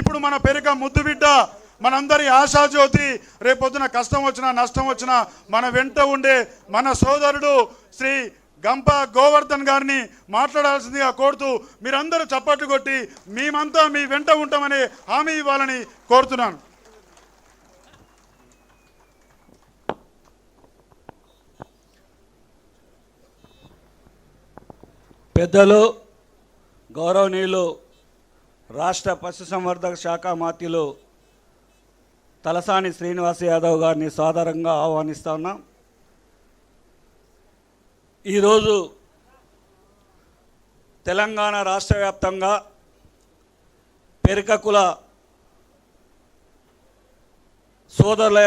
ఇప్పుడు మన పెరిక ముద్దు బిడ్డ మనందరి ఆశాజ్యోతి రేపొద్దున కష్టం వచ్చినా నష్టం వచ్చినా మన వెంట ఉండే మన సోదరుడు శ్రీ గంప గోవర్ధన్ గారిని మాట్లాడాల్సిందిగా కోరుతూ మీరందరూ చప్పట్లు కొట్టి మేమంతా మీ వెంట ఉంటామని హామీ ఇవ్వాలని కోరుతున్నాను. పెద్దలు గౌరవనీయులు రాష్ట్ర పశుసంవర్ధక శాఖ మాత్యులు తలసాని శ్రీనివాస్ యాదవ్ గారిని సాధారణంగా ఆహ్వానిస్తా ఉన్నాం. ఈరోజు తెలంగాణ రాష్ట్ర వ్యాప్తంగా పెరికకుల సోదరుల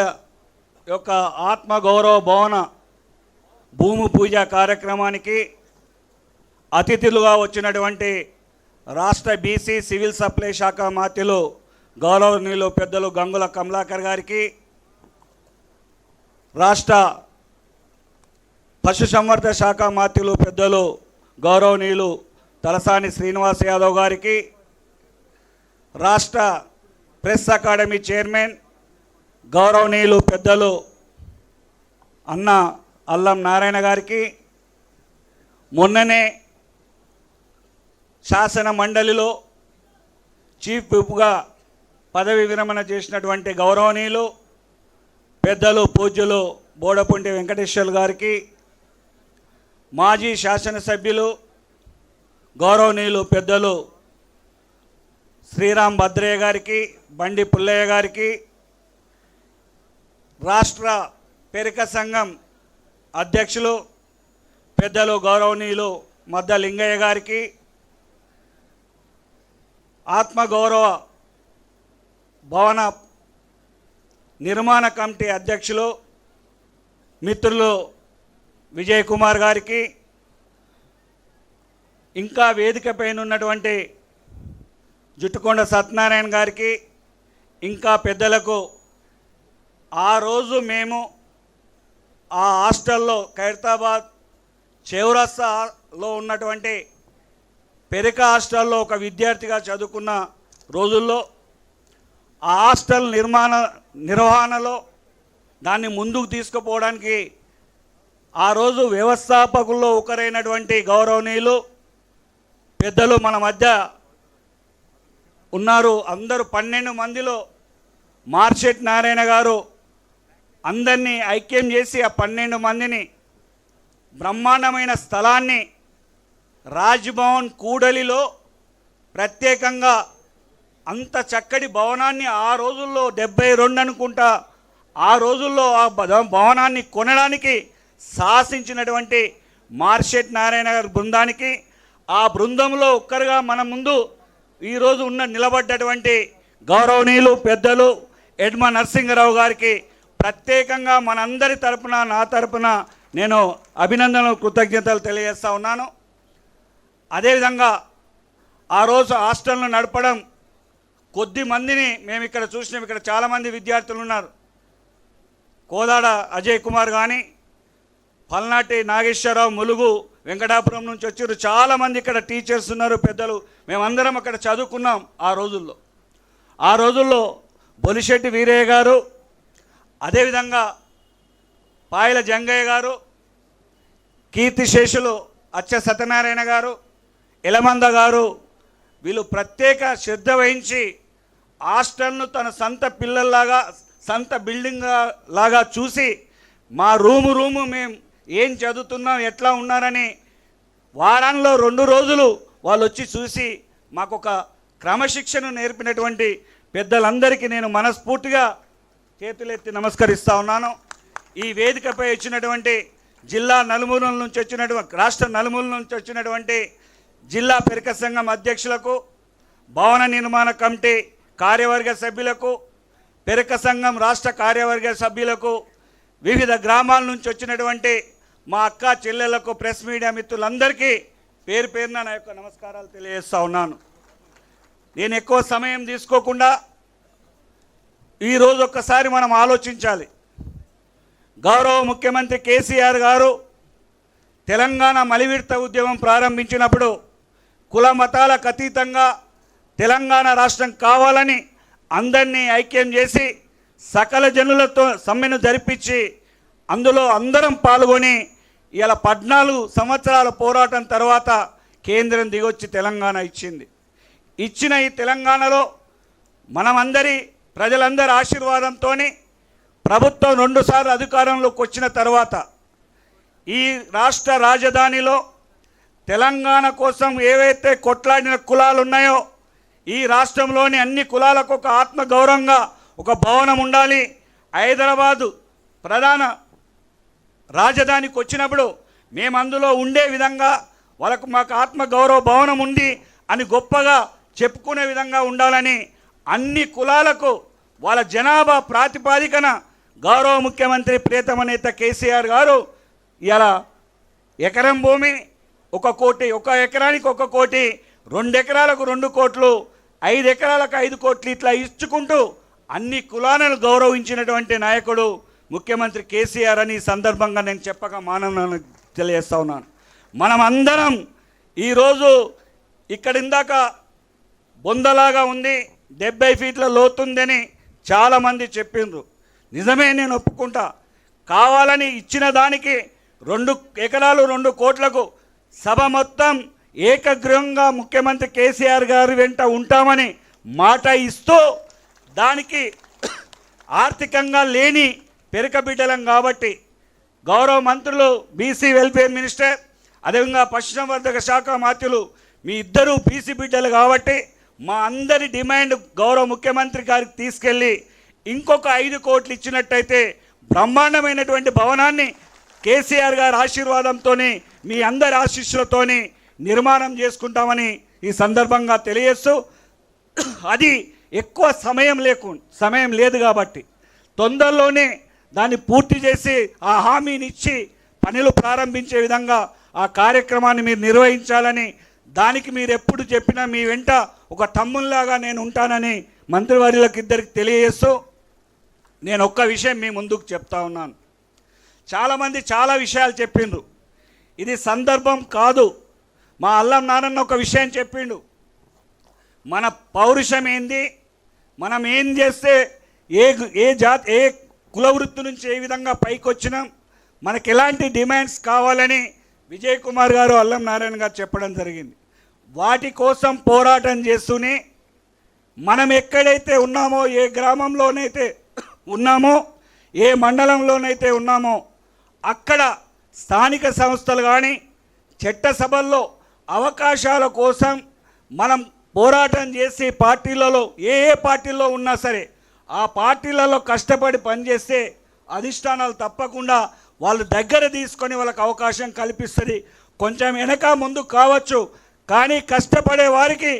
యొక్క ఆత్మగౌరవ భవన భూమి పూజ కార్యక్రమానికి అతిథులుగా వచ్చినటువంటి రాష్ట్ర బీసీ సివిల్ సప్లై శాఖ మాత్యులు గౌరవనీయులు పెద్దలు గంగుల కమలాకర్ గారికి రాష్ట్ర పశుసంవర్ధ శాఖ మాత్యులు పెద్దలు గౌరవనీయులు తలసాని శ్రీనివాస్ యాదవ్ గారికి రాష్ట్ర ప్రెస్ అకాడమీ చైర్మన్ గౌరవనీయులు పెద్దలు అన్న అల్లం నారాయణ గారికి మొన్ననే శాసన మండలిలో చీఫ్ విప్గా పదవి విరమణ చేసినటువంటి గౌరవనీయులు పెద్దలు పూజ్యులు బోడపుంటి వెంకటేశ్వర్ గారికి మాజీ శాసనసభ్యులు గౌరవనీయులు పెద్దలు శ్రీరామ్ భద్రయ్య గారికి బండి పుల్లయ్య గారికి రాష్ట్ర పెరిక సంఘం అధ్యక్షులు పెద్దలు గౌరవనీయులు మద్ద లింగయ్య గారికి ఆత్మగౌరవ భవన నిర్మాణ కమిటీ అధ్యక్షులు మిత్రులు విజయ్ కుమార్ గారికి ఇంకా వేదిక పైన ఉన్నటువంటి జుట్టుకొండ సత్యనారాయణ గారికి ఇంకా పెద్దలకు ఆ రోజు మేము ఆ హాస్టల్లో ఖైరతాబాద్ చౌరస్తాలో ఉన్నటువంటి పెరిక హాస్టల్లో ఒక విద్యార్థిగా చదువుకున్న రోజుల్లో ఆ హాస్టల్ నిర్మాణ నిర్వహణలో దాన్ని ముందుకు తీసుకుపోవడానికి ఆ రోజు వ్యవస్థాపకుల్లో ఒకరైనటువంటి గౌరవనీయులు పెద్దలు మన మధ్య ఉన్నారు. అందరూ పన్నెండు మందిలో మార్షెట్ నారాయణ గారు అందరినీ ఐక్యం చేసి ఆ పన్నెండు మందిని బ్రహ్మాండమైన స్థలాన్ని రాజ్భవన్ కూడలిలో ప్రత్యేకంగా అంత చక్కటి భవనాన్ని ఆ రోజుల్లో డెబ్బై రెండు అనుకుంటా ఆ రోజుల్లో ఆ భవనాన్ని కొనడానికి సాహసించినటువంటి మార్షెట్ నారాయణ గారి బృందానికి ఆ బృందంలో ఒక్కరుగా మన ముందు ఈరోజు ఉన్న నిలబడ్డటువంటి గౌరవనీయులు పెద్దలు ఎడ్మ నరసింహరావు గారికి ప్రత్యేకంగా మనందరి తరపున నా తరపున నేను అభినందనలు కృతజ్ఞతలు తెలియజేస్తా ఉన్నాను. అదేవిధంగా ఆ రోజు హాస్టల్ను నడపడం కొద్ది మందిని మేము ఇక్కడ చూసినాం. ఇక్కడ చాలామంది విద్యార్థులు ఉన్నారు. కోదాడ అజయ్ కుమార్ కానీ పల్నాటి నాగేశ్వరరావు ములుగు వెంకటాపురం నుంచి వచ్చారు చాలామంది ఇక్కడ టీచర్స్ ఉన్నారు పెద్దలు. మేమందరం అక్కడ చదువుకున్నాం ఆ రోజుల్లో. ఆ రోజుల్లో బొలిశెట్టి వీరయ్య గారు అదేవిధంగా పాయల జంగయ్య గారు కీర్తిశేషులు అచ్చ సత్యనారాయణ గారు ఎలమంద గారు వీళ్ళు ప్రత్యేక శ్రద్ధ వహించి హాస్టల్ను తన సొంత పిల్లల్లాగా సొంత బిల్డింగ్ లాగా చూసి మా రూము రూము మేము ఏం చదువుతున్నాం ఎట్లా ఉన్నారని వారంలో రెండు రోజులు వాళ్ళు వచ్చి చూసి మాకు ఒక క్రమశిక్షణ నేర్పినటువంటి పెద్దలందరికీ నేను మనస్ఫూర్తిగా చేతులెత్తి నమస్కరిస్తూ ఉన్నాను. ఈ వేదికపై వచ్చినటువంటి జిల్లా నలుమూలల నుంచి వచ్చినటువంటి రాష్ట్ర నలుమూల నుంచి వచ్చినటువంటి జిల్లా పెరిక సంఘం అధ్యక్షులకు భవన నిర్మాణ కమిటీ కార్యవర్గ సభ్యులకు పెరక సంఘం రాష్ట్ర కార్యవర్గ సభ్యులకు వివిధ గ్రామాల నుంచి వచ్చినటువంటి మా అక్క చెల్లెళ్ళకు ప్రెస్ మీడియా మిత్రులందరికీ పేరు పేరున నా యొక్క నమస్కారాలు తెలియజేస్తా ఉన్నాను. నేను ఎక్కువ సమయం తీసుకోకుండా ఈరోజు ఒక్కసారి మనం ఆలోచించాలి. గౌరవ ముఖ్యమంత్రి కేసీఆర్ గారు తెలంగాణ మలివిడత ఉద్యమం ప్రారంభించినప్పుడు కుల మతాలకు అతీతంగా తెలంగాణ రాష్ట్రం కావాలని అందరినీ ఐక్యం చేసి సకల జనులతో సమ్మెను జరిపించి అందులో అందరం పాల్గొని ఇలా పద్నాలుగు సంవత్సరాల పోరాటం తర్వాత కేంద్రం దిగొచ్చి తెలంగాణ ఇచ్చింది. ఇచ్చిన ఈ తెలంగాణలో మనమందరి ప్రజలందరి ఆశీర్వాదంతో ప్రభుత్వం రెండుసార్లు అధికారంలోకి వచ్చిన తర్వాత ఈ రాష్ట్ర రాజధానిలో తెలంగాణ కోసం ఏవైతే కొట్లాడిన కులాలు ఉన్నాయో ఈ రాష్ట్రంలోని అన్ని కులాలకు ఒక ఆత్మగౌరవంగా ఒక భవనం ఉండాలి. హైదరాబాదు ప్రధాన రాజధానికి వచ్చినప్పుడు మేము అందులో ఉండే విధంగా వాళ్ళకు మాకు ఆత్మగౌరవ భవనం ఉంది అని గొప్పగా చెప్పుకునే విధంగా ఉండాలని అన్ని కులాలకు వాళ్ళ జనాభా ప్రాతిపాదికన గౌరవ ముఖ్యమంత్రి ప్రియతమ నేత కేసీఆర్ గారు ఇలా ఎకరం భూమి ఒక కోటి ఒక ఎకరానికి ఒక కోటి రెండు ఎకరాలకు రెండు కోట్లు ఐదు ఎకరాలకు ఐదు కోట్లు ఇట్లా ఇచ్చుకుంటూ అన్ని కులాలను గౌరవించినటువంటి నాయకుడు ముఖ్యమంత్రి కేసీఆర్ అని ఈ సందర్భంగా నేను చెప్పక మానవులను తెలియజేస్తా ఉన్నాను. మనం అందరం ఈరోజు ఇక్కడ ఇందాక బొందలాగా ఉంది డెబ్బై ఫీట్ల లోతుందని చాలామంది చెప్పిండ్రు. నిజమే నేను ఒప్పుకుంటా. కావాలని ఇచ్చిన దానికి రెండు ఎకరాలు రెండు కోట్లకు సభ మొత్తం ఏకగ్రహంగా ముఖ్యమంత్రి కేసీఆర్ గారి వెంట ఉంటామని మాట ఇస్తూ దానికి ఆర్థికంగా లేని పెరక బిడ్డలం కాబట్టి గౌరవ మంత్రులు బీసీ వెల్ఫేర్ మినిస్టర్ అదేవిధంగా పశుసంవర్ధక శాఖ మాత్యులు మీ ఇద్దరూ బీసీ బిడ్డలు కాబట్టి మా అందరి డిమాండ్ గౌరవ ముఖ్యమంత్రి గారికి తీసుకెళ్ళి ఇంకొక ఐదు కోట్లు ఇచ్చినట్టయితే బ్రహ్మాండమైనటువంటి భవనాన్ని కేసీఆర్ గారి ఆశీర్వాదంతోనే మీ అందరి ఆశీస్సులతోని నిర్మాణం చేసుకుంటామని ఈ సందర్భంగా తెలియజేస్తూ అది ఎక్కువ సమయం లేకు సమయం లేదు కాబట్టి తొందరలోనే దాన్ని పూర్తి చేసి ఆ హామీని ఇచ్చి పనులు ప్రారంభించే విధంగా ఆ కార్యక్రమాన్ని మీరు నిర్వహించాలని దానికి మీరు ఎప్పుడు చెప్పినా మీ వెంట ఒక తమ్ముల్లాగా నేను ఉంటానని మంత్రివర్యులకు ఇద్దరికి తెలియజేస్తూ నేను ఒక్క విషయం మీ ముందుకు చెప్తా ఉన్నాను. చాలామంది చాలా విషయాలు చెప్పిండ్రు. ఇది సందర్భం కాదు. మా అల్లం నాన్నన్న ఒక విషయం చెప్పిండు. మన పౌరుషం ఏంది? మనం ఏం చేస్తే ఏ ఏ జాతి ఏ కులవృత్తి నుంచి ఏ విధంగా పైకి వచ్చినాం? మనకి ఎలాంటి డిమాండ్స్ కావాలని విజయ్ కుమార్ గారు అల్లం నారాయణ గారు చెప్పడం జరిగింది. వాటి కోసం పోరాటం చేస్తూనే మనం ఎక్కడైతే ఉన్నామో ఏ గ్రామంలోనైతే ఉన్నామో ఏ మండలంలోనైతే ఉన్నామో అక్కడ స్థానిక సంస్థలు కానీ చట్టసభల్లో అవకాశాల కోసం మనం పోరాటం చేసి పార్టీలలో ఏ ఏ పార్టీల్లో ఉన్నా సరే ఆ పార్టీలలో కష్టపడి పనిచేస్తే అధిష్టానాలు తప్పకుండా వాళ్ళు దగ్గర తీసుకొని వాళ్ళకి అవకాశం కల్పిస్తుంది. కొంచెం వెనక ముందు కావచ్చు కానీ కష్టపడే వారికి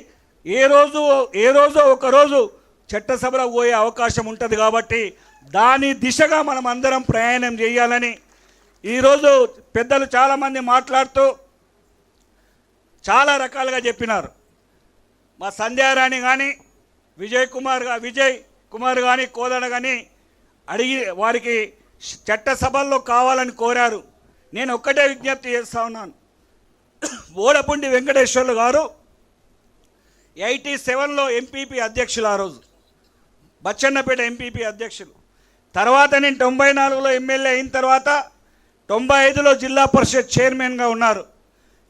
ఏ రోజు ఏ రోజో ఒకరోజు చట్టసభలో పోయే అవకాశం ఉంటుంది కాబట్టి దాని దిశగా మనం అందరం ప్రయాణం చేయాలని ఈరోజు పెద్దలు చాలామంది మాట్లాడుతూ చాలా రకాలుగా చెప్పినారు. మా సంధ్యారాణి కానీ విజయ్ కుమార్ విజయ్ కుమార్ కానీ కోదడ కానీ అడిగి వారికి చట్టసభల్లో కావాలని కోరారు. నేను ఒక్కటే విజ్ఞప్తి చేస్తా ఉన్నాను. ఓడపుండి వెంకటేశ్వర్లు గారు ఎయిటీ సెవెన్లో ఎంపీపీ అధ్యక్షులు ఆ రోజు. బచ్చన్నపేట ఎంపీపీ అధ్యక్షులు. తర్వాత నేను తొంభై నాలుగులో ఎమ్మెల్యే అయిన తర్వాత తొంభై ఐదులో జిల్లా పరిషత్ చైర్మన్గా ఉన్నారు.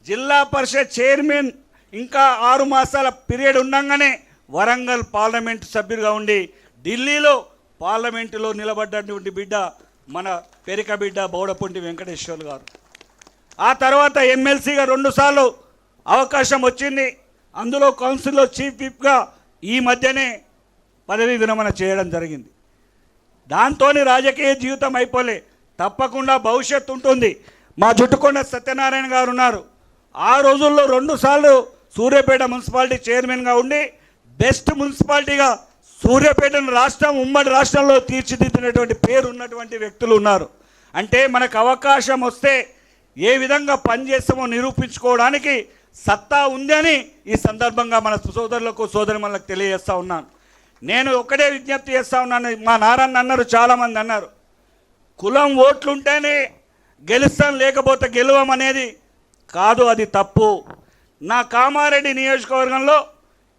జిల్లా పరిషత్ చైర్మన్ ఇంకా ఆరు మాసాల పీరియడ్ ఉండగానే వరంగల్ పార్లమెంటు సభ్యుడిగా ఉండి ఢిల్లీలో పార్లమెంటులో నిలబడ్డటువంటి బిడ్డ మన పెరిక బిడ్డ బౌడపుంటి వెంకటేశ్వర్లు గారు. ఆ తర్వాత ఎమ్మెల్సీగా రెండుసార్లు అవకాశం వచ్చింది. అందులో కౌన్సిల్లో చీఫ్ విప్గా ఈ మధ్యనే పదవీ విరమణ చేయడం జరిగింది. దాంతోని రాజకీయ జీవితం అయిపోలే. తప్పకుండా భవిష్యత్తు ఉంటుంది. మా జుట్టుకొండ సత్యనారాయణ గారు ఉన్నారు. ఆ రోజుల్లో రెండుసార్లు సూర్యాపేట మున్సిపాలిటీ చైర్మన్గా ఉండి బెస్ట్ మున్సిపాలిటీగా సూర్యాపేటను రాష్ట్రం ఉమ్మడి రాష్ట్రంలో తీర్చిదిద్దినటువంటి పేరు ఉన్నటువంటి వ్యక్తులు ఉన్నారు. అంటే మనకు అవకాశం వస్తే ఏ విధంగా పనిచేస్తామో నిరూపించుకోవడానికి సత్తా ఉంది అని ఈ సందర్భంగా మన సోదరులకు సోదరిమణులకు తెలియజేస్తా ఉన్నాను. నేను ఒకటే విజ్ఞప్తి చేస్తా ఉన్నాను. మా నారాయణ అన్నారు చాలామంది అన్నారు. కులం ఓట్లుంటేనే గెలుస్తాం లేకపోతే గెలవం అనేది కాదు అది తప్పు. నా కామారెడ్డి నియోజకవర్గంలో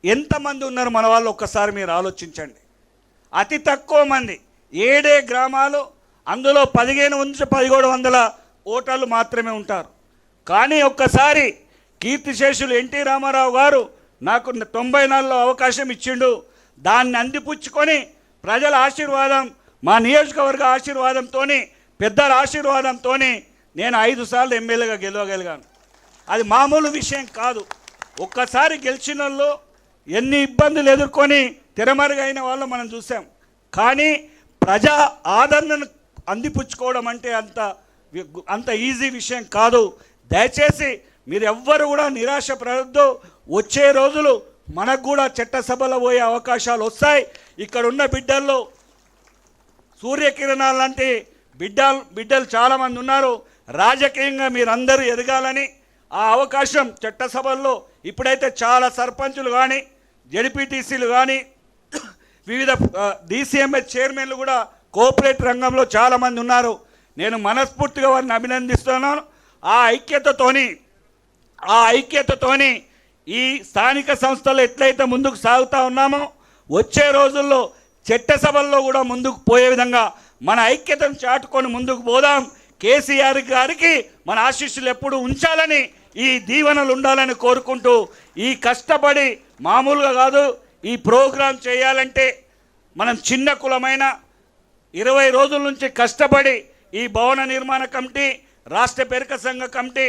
ఎంతమంది ఉన్నారు మన వాళ్ళు? ఒక్కసారి మీరు ఆలోచించండి. అతి తక్కువ మంది. ఏడే గ్రామాలు అందులో పదిహేను నుంచి పదిహేడు వందల ఓటర్లు మాత్రమే ఉంటారు. కానీ ఒక్కసారి కీర్తిశేషులు ఎన్టీ రామారావు గారు నాకు తొంభై నాలుగులో అవకాశం ఇచ్చిండు. దాన్ని అందిపుచ్చుకొని ప్రజల ఆశీర్వాదం మా నియోజకవర్గ ఆశీర్వాదంతో పెద్దల ఆశీర్వాదంతో నేను ఐదు సార్లు ఎమ్మెల్యేగా గెలవగలిగాను. అది మామూలు విషయం కాదు. ఒక్కసారి గెలిచిన వాళ్ళు ఎన్ని ఇబ్బందులు ఎదుర్కొని తెరమరుగైన వాళ్ళు మనం చూసాం. కానీ ప్రజా ఆదరణను అందిపుచ్చుకోవడం అంటే అంత అంత ఈజీ విషయం కాదు. దయచేసి మీరు ఎవ్వరు కూడా నిరాశ పడద్దు వచ్చే రోజులు మనకు కూడా చట్టసభలో పోయే అవకాశాలు వస్తాయి. ఇక్కడ ఉన్న బిడ్డల్లో సూర్యకిరణాలు లాంటి బిడ్డ బిడ్డలు చాలామంది ఉన్నారు. రాజకీయంగా మీరందరూ ఎదగాలని ఆ అవకాశం చట్టసభల్లో ఇప్పుడైతే చాలా సర్పంచులు కానీ జడిపిటీసీలు కానీ వివిధ డీసీఎంఎస్ చైర్మన్లు కూడా కోఆపరేట్ రంగంలో చాలామంది ఉన్నారు. నేను మనస్ఫూర్తిగా వారిని అభినందిస్తున్నాను. ఆ ఐక్యతతోని ఆ ఐక్యతతోని ఈ స్థానిక సంస్థలు ఎట్లయితే ముందుకు సాగుతూ ఉన్నామో వచ్చే రోజుల్లో చట్టసభల్లో కూడా ముందుకు పోయే విధంగా మన ఐక్యతను చాటుకొని ముందుకు పోదాం. కేసీఆర్ గారికి మన ఆశీస్సులు ఎప్పుడు ఉంచాలని ఈ దీవెనలు ఉండాలని కోరుకుంటూ ఈ కష్టపడి మామూలుగా కాదు ఈ ప్రోగ్రాం చేయాలంటే మనం చిన్న కులమైన ఇరవై రోజుల నుంచి కష్టపడి ఈ భవన నిర్మాణ కమిటీ రాష్ట్ర పేరిక సంఘ కమిటీ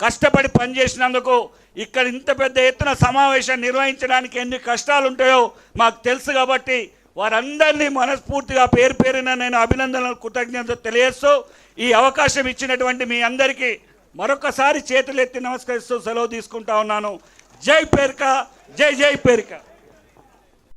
కష్టపడి పనిచేసినందుకు ఇక్కడ ఇంత పెద్ద ఎత్తున సమావేశం నిర్వహించడానికి ఎన్ని కష్టాలు ఉంటాయో మాకు తెలుసు కాబట్టి వారందరినీ మనస్ఫూర్తిగా పేరు పేరున నేను అభినందనలు కృతజ్ఞతలు తెలియజేస్తూ ఈ అవకాశం ఇచ్చినటువంటి మీ అందరికీ మరొకసారి చేతులెత్తి నమస్కరిస్తూ సెలవు తీసుకుంటా ఉన్నాను. జై పేరిక జై జై పేరిక.